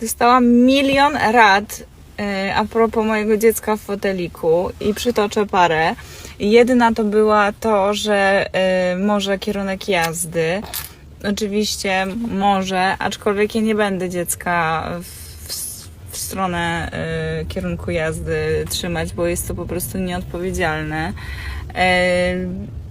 Dostałam milion rad e, a propos mojego dziecka w foteliku i przytoczę parę. Jedna to była to, że e, może kierunek jazdy. Oczywiście może, aczkolwiek ja nie będę dziecka w, w stronę e, kierunku jazdy trzymać, bo jest to po prostu nieodpowiedzialne.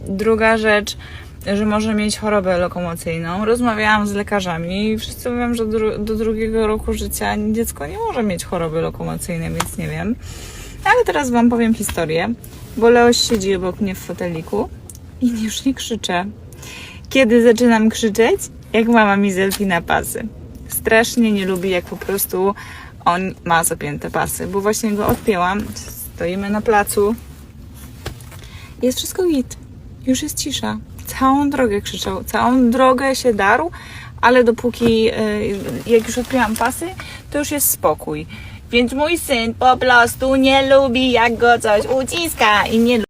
Druga rzecz, że może mieć chorobę lokomocyjną. Rozmawiałam z lekarzami i wszyscy mówią, że do, do drugiego roku życia dziecko nie może mieć choroby lokomocyjnej, więc nie wiem. Ale teraz Wam powiem historię, bo Leoś siedzi obok mnie w foteliku i już nie krzyczę. Kiedy zaczynam krzyczeć? Jak mama mi zelpina pasy. Strasznie nie lubi, jak po prostu on ma zapięte pasy, bo właśnie go odpięłam. Stoimy na placu. Jest wszystko git. Już jest cisza. Całą drogę krzyczał, całą drogę się darł, ale dopóki, y, jak już odpięłam pasy, to już jest spokój. Więc mój syn po prostu nie lubi, jak go coś uciska i nie lubi.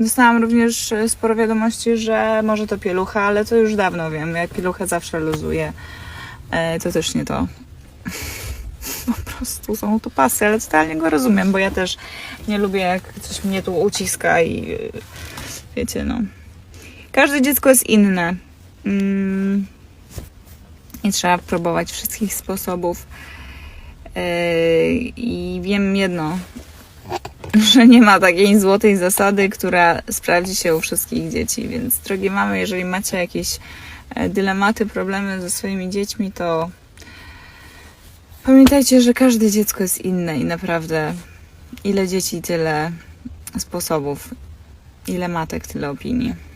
Dostałam również y, sporo wiadomości, że może to pielucha, ale to już dawno wiem. Jak pieluchę zawsze luzuje, e, to też nie to. Po prostu są to pasy, ale totalnie go rozumiem, bo ja też nie lubię, jak coś mnie tu uciska i y, wiecie, no. Każde dziecko jest inne. Mm. Nie trzeba próbować wszystkich sposobów. Yy, I wiem jedno, że nie ma takiej złotej zasady, która sprawdzi się u wszystkich dzieci. Więc, drogie mamy, jeżeli macie jakieś e, dylematy, problemy ze swoimi dziećmi, to pamiętajcie, że każde dziecko jest inne i naprawdę ile dzieci, tyle sposobów, ile matek, tyle opinii.